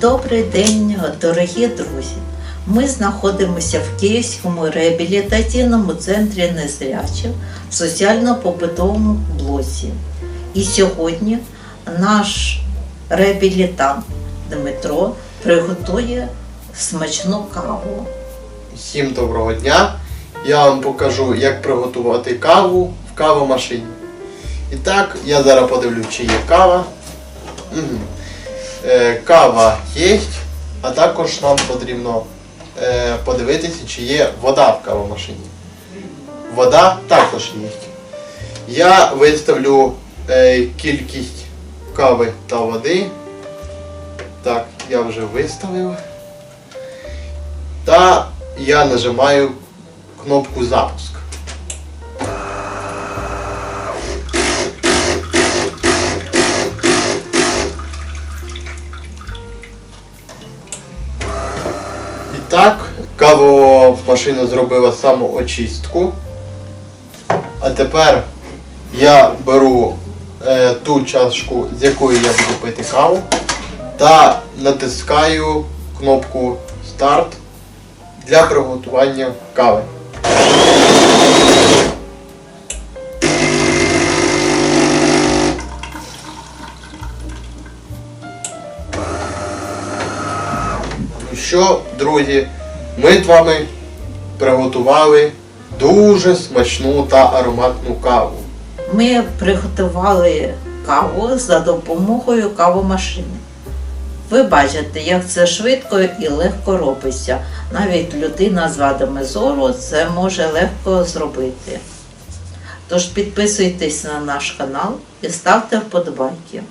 Добрий день, дорогі друзі! Ми знаходимося в Київському реабілітаційному центрі незрячих в соціально-побутовому блоці. І сьогодні наш реабілітант Дмитро приготує смачну каву. Всім доброго дня! Я вам покажу, як приготувати каву в кавомашині. І так, я зараз подивлюсь, чи є кава. Мгм. Е, кава є, а також нам потрібно е, подивитися, чи є вода в кавомашині. Вода також є. Я виставлю е, кількість кави та води. Так, я вже виставив. Та я нажимаю кнопку запуск. І так, кавомашина зробила самоочистку. А тепер я беру е, ту чашку, з якої я буду пити каву, та натискаю кнопку старт для приготування кави. Що, друзі, ми з вами приготували дуже смачну та ароматну каву. Ми приготували каву за допомогою кавомашини. Ви бачите, як це швидко і легко робиться. Навіть людина з вадами зору це може легко зробити. Тож підписуйтесь на наш канал і ставте вподобайки.